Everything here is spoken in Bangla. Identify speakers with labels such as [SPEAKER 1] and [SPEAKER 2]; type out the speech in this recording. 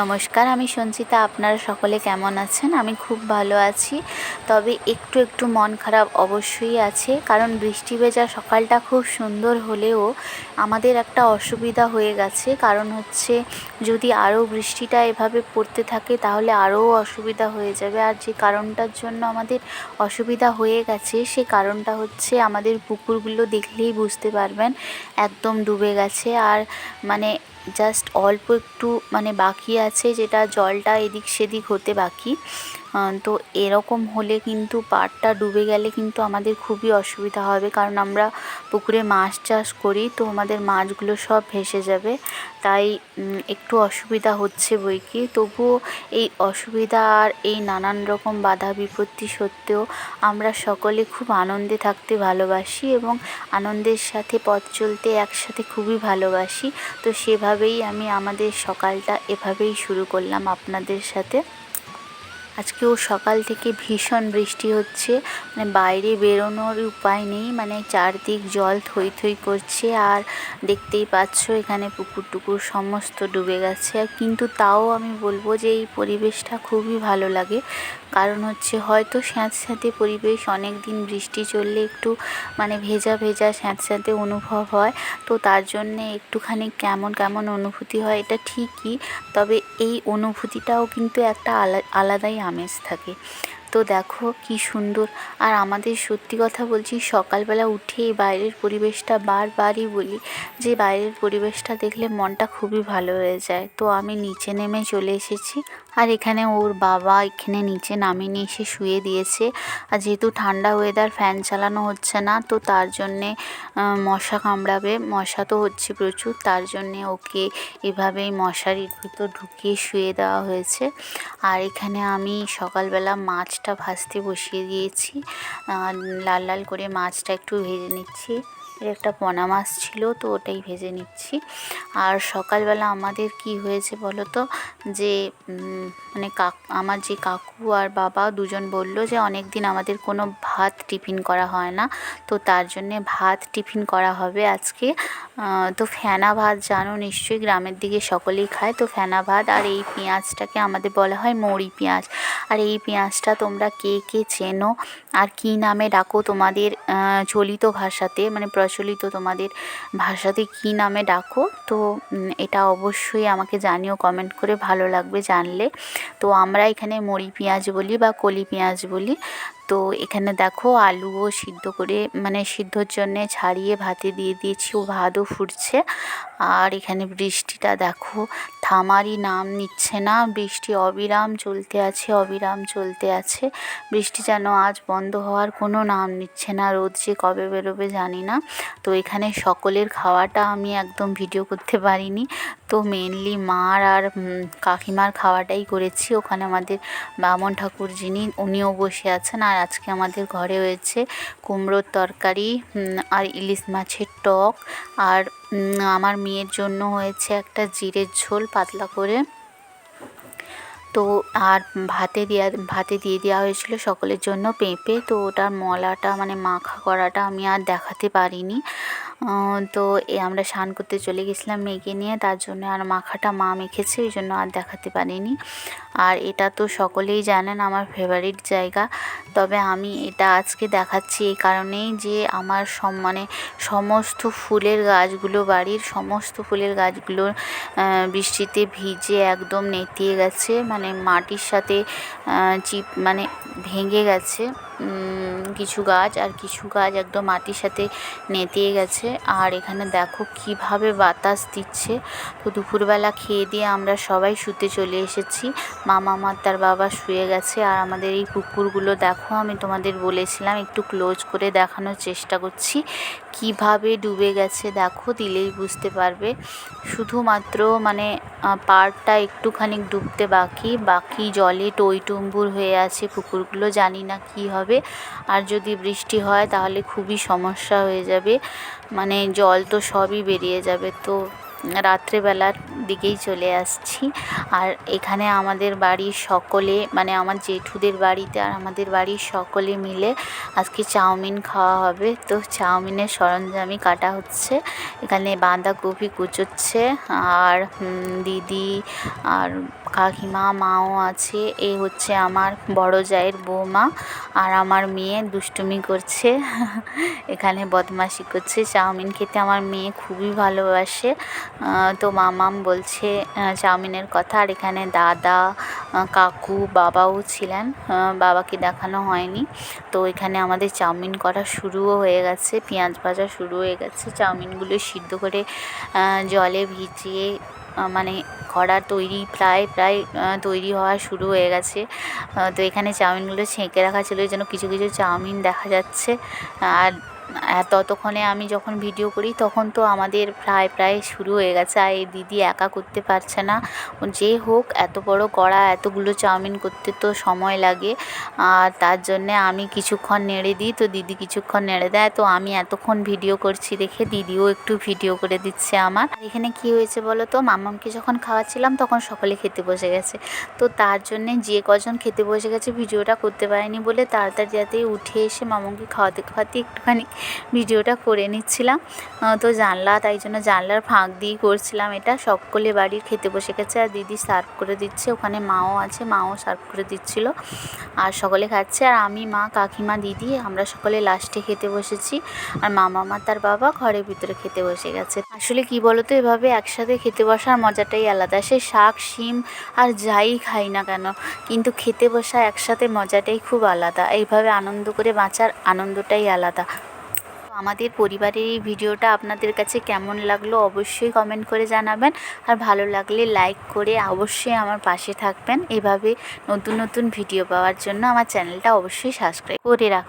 [SPEAKER 1] নমস্কার, আমি সঞ্চিতা। আপনারা সকলে কেমন আছেন? আমি খুব ভালো আছি। তবে একটু একটু মন খারাপ অবশ্যই আছে, কারণ বৃষ্টি ভেজা সকালটা খুব সুন্দর হলেও আমাদের একটা অসুবিধা হয়ে গেছে। কারণ হচ্ছে, যদি আরও বৃষ্টিটা এভাবে পড়তে থাকে, তাহলে আরও অসুবিধা হয়ে যাবে। আর যে কারণটার জন্য আমাদের অসুবিধা হয়ে গেছে, সে কারণটা হচ্ছে আমাদের পুকুরগুলো দেখলেই বুঝতে পারবেন, একদম ডুবে গেছে। আর মানে জাস্ট অল্প একটু মানে বাকি আছে যেটা জলটা এদিক সেদিক হতে বাকি। তো এরকম হলে কিন্তু পাড়টা ডুবে গেলে কিন্তু আমাদের খুবই অসুবিধা হবে। কারণ আমরা পুকুরে মাছ চাষ করি, তো আমাদের মাছগুলো সব ভেসে যাবে। তাই একটু অসুবিধা হচ্ছে বই কি তবুও এই অসুবিধা আর এই নানান রকম বাধা বিপত্তি সত্ত্বেও আমরা সকলে খুব আনন্দে থাকতে ভালোবাসি এবং আনন্দের সাথে পথ চলতে একসাথে খুবই ভালোবাসি। তো সেভাবেই আমি আমাদের সকালটা এভাবেই শুরু করলাম আপনাদের সাথে। আজকেও সকাল থেকে ভীষণ বৃষ্টি হচ্ছে। মানে বাইরে বেরোনোর উপায় নেই। মানে চারদিক জল থই থই করছে আর দেখতেই পাচ্ছ এখানে পুকুর টুকুর সমস্ত ডুবে গেছে। কিন্তু তাও আমি বলব যে এই পরিবেশটা খুবই ভালো লাগে। কারণ হচ্ছে হয়তো স্যাঁতস্যাঁতে পরিবেশ অনেক দিন বৃষ্টি চললে একটু মানে ভেজা ভেজা স্যাঁতস্যাঁতে অনুভব হয়। তো তার জন্যে একটুখানি কেমন কেমন অনুভূতি হয় এটা ঠিকই। তবে এই অনুভূতিটাও কিন্তু একটা আলাদাই আমেজ থাকে তো দেখো কি সুন্দর। আর আমাদের সত্যি কথা বলছি, সকালবেলা উঠে বাইরের পরিবেশটা বারবারই বলি যে বাইরের পরিবেশটা দেখলে মনটা খুবই ভালো হয়ে যায়। তো আমি নিচে নেমে চলে এসেছি। আর এখানে ওর বাবা এখানে নিচে নামিয়ে এসে শুয়ে দিয়েছে। আর যেহেতু ঠান্ডা ওয়েদার ফ্যান চালানো হচ্ছে না, তো তার জন্যে মশা কামড়াবে। মশা তো হচ্ছে প্রচুর, তার জন্যে ওকে এভাবেই মশারির ভিতর ঢুকিয়ে শুয়ে দেওয়া হয়েছে। আর এখানে আমি সকালবেলা মাছটা ভাজতে বসিয়ে দিয়েছি। লাল লাল করে মাছটা একটু ভেজে নিচ্ছি। একটা পোনা মাছ ছিল, তো ওটাই ভেজে নিচ্ছি। আর সকালবেলা আমাদের কি হয়েছে বলো তো? যে মানে কাক, আমার যে কাকু আর বাবা দুজন বলল যে অনেক দিন আমাদের কোনো ভাত টিফিন করা হয় না, তো তার জন্যে ভাত টিফিন করা হবে আজকে। তো ফেনা ভাত জানো নিশ্চয়ই গ্রামের দিকে সকলেই খায়, তো ফেনা ভাত আর এই পেঁয়াজটাকে আমাদের বলা হয় মৌরি পেঁয়াজ। আর এই পেঁয়াজটা তোমরা কে কে চেনো? আর কী নামে ডাকো তোমাদের চলিত ভাষাতে মানে প্রচলিত তোমাদের ভাষাতে কী নামে ডাকো? তো এটা অবশ্যই আমাকে জানিও কমেন্ট করে ভালো লাগবে জানলে। তো আমরা এখানে মরি পেঁয়াজ বলি বা কলি পেঁয়াজ বলি। তো এখানে দেখো আলুও সিদ্ধ করে মানে সিদ্ধর জন্যে ছাড়িয়ে ভাতে দিয়ে দিয়েছি, ও ভাতও ফুটছে। আর এখানে বৃষ্টিটা দেখো, থামারই নাম নিচ্ছে না, বৃষ্টি অবিরাম চলতে আছে, অবিরাম চলতে আছে। বৃষ্টি যেন আজ বন্ধ হওয়ার কোনো নাম নিচ্ছে না, রোদ যে কবে বেরোবে জানি না। তো এখানে সকলের খাওয়াটা আমি একদম ভিডিও করতে পারিনি। তো মেনলি মার আর কাকিমার খাওয়াটাই করেছি। ওখানে আমাদের বামন ঠাকুর যিনি, উনিও বসে আছেন। আর আজকে আমাদের ঘরে হয়েছে কুমড়োর তরকারি আর ইলিশ মাছের টক। আর আমার মেয়ের জন্য হয়েছে একটা জিরের ঝোল পাতলা করে। তো, আর ভাতে দেওয়া ভাতে দিয়ে দেওয়া হয়েছিল সকলের জন্য পেঁপে। তো ওটার মলাটা মানে মাখা করাটা আমি আর দেখাতে পারিনি। তো আমরা স্নান করতে চলে গেছিলাম মেয়েকে নিয়ে। তার জন্য আর মাখাটা মা মেখেছে ওই জন্য আর দেখাতে পারিনি। আর এটা তো সকলেই জানেন আমার ফেভারিট জায়গা। তবে আমি এটা আজকে দেখাচ্ছি এই কারণেই যে আমার সম মানে সমস্ত ফুলের গাছগুলো, বাড়ির সমস্ত ফুলের গাছগুলো বৃষ্টিতে ভিজে একদম নেতিয়ে গেছে। মানে মাটির সাথে চিপ মানে ভেঙে গেছে। কিছু গাছ আর কিছু গাছ একদম মাটির সাথে নেতিয়ে গেছে। আর এখানে দেখো কীভাবে বাতাস দিচ্ছে। তো দুপুরবেলা খেয়ে দিয়ে আমরা সবাই শুতে চলে এসেছি। মামা আমার তার বাবা শুয়ে গেছে। আর আমাদের এই পুকুরগুলো দেখো, আমি তোমাদের বলেছিলাম একটু ক্লোজ করে দেখানোর চেষ্টা করছি। কীভাবে ডুবে গেছে দেখো, দিলেই বুঝতে পারবে। শুধুমাত্র মানে পাড়টা একটুখানি ডুবতে বাকি। বাকি জলে টইটুম্বুর হয়ে আছে পুকুরগুলো, জানি না কী হবে। আর যদি বৃষ্টি হয় তাহলে খুবই সমস্যা হয়ে যাবে। মানে জল তো সবই বেরিয়ে যাবে। তো রাত্রেবেলার দিকেই চলে আসছি। আর এখানে আমাদের বাড়ির সকলে মানে আমার জেঠুদের বাড়িতে আর আমাদের বাড়ির সকলে মিলে আজকে চাউমিন খাওয়া হবে। তো চাউমিনের সরঞ্জামই কাটা হচ্ছে। এখানে বাঁধাকপি কুচোচ্ছে। আর দিদি আর কাকিমা, মাও আছে। এ হচ্ছে আমার বড় জায়ের বৌমা আর আমার মেয়ে দুষ্টুমি করছে। এখানে বদমাশি করছে। চাউমিন খেতে আমার মেয়ে খুবই ভালোবাসে। তো মামাম বলছে চাউমিনের কথা। আর এখানে দাদা কাকু, বাবাও ছিলেন। বাবাকে দেখানো হয়নি। তো এখানে আমাদের চাউমিন করা শুরুও হয়ে গেছে। পেঁয়াজ ভাজা শুরু হয়ে গেছে। চাউমিনগুলো সিদ্ধ করে জলে ভিজিয়ে মানে করা তৈরি, প্রায় প্রায় তৈরি হওয়া শুরু হয়ে গেছে। তো এখানে চাউমিনগুলো ছেঁকে রাখা ছিল ওই জন্য কিছু কিছু চাউমিন দেখা যাচ্ছে। আর ততক্ষণে আমি যখন ভিডিও করি, তখন তো আমাদের প্রায় প্রায় শুরু হয়ে গেছে। আর এই দিদি একা করতে পারছে না। যে হোক, এত বড় কড়া, এতগুলো চাউমিন করতে তো সময় লাগে। আর তার জন্যে আমি কিছুক্ষণ নেড়ে দিই, তো দিদি কিছুক্ষণ নেড়ে দেয়। তো আমি এতক্ষণ ভিডিও করছি দেখে দিদিও একটু ভিডিও করে দিচ্ছে আমার। এখানে কি হয়েছে বলো তো? মামামকে যখন খাওয়াচ্ছিলাম, তখন সকলে খেতে বসে গেছে। তো তার জন্যে যে কজন খেতে বসে গেছে ভিডিওটা করতে পারেনি বলে তাড়াতাড়ি যাতে উঠে এসে মামাকে খাওয়াতে খাওয়াতে একটুখানি ভিডিওটা করে নিচ্ছিলাম। তো জানলা, তাই জন্য জানলার ফাঁক দিয়েই করছিলাম এটা। সকলে বাড়ির খেতে বসে গেছে আর দিদি সার্ভ করে দিচ্ছে। ওখানে মাও আছে, মাও সার্ভ করে দিচ্ছিল। আর সকলে খাচ্ছে। আর আমি, মা, কাকিমা, দিদি, আমরা সকলে লাস্টে খেতে বসেছি। আর মামা, মা, তার বাবা ঘরের ভিতরে খেতে বসে গেছে। আসলে কি বলতো, এভাবে একসাথে খেতে বসার মজাটাই আলাদা। সে শাক, শিম আর যাই খাই না কেন, কিন্তু খেতে বসা একসাথে মজাটাই খুব আলাদা। এইভাবে আনন্দ করে বাঁচার আনন্দটাই আলাদা। আমাদের পরিবারের এই ভিডিওটা আপনাদের কাছে কেমন লাগল অবশ্যই কমেন্ট করে জানাবেন। আর ভালো লাগলে লাইক করে অবশ্যই আমার পাশে থাকবেন। এভাবে নতুন নতুন ভিডিও পাওয়ার জন্য আমার চ্যানেলটা অবশ্যই সাবস্ক্রাইব করে রাখবেন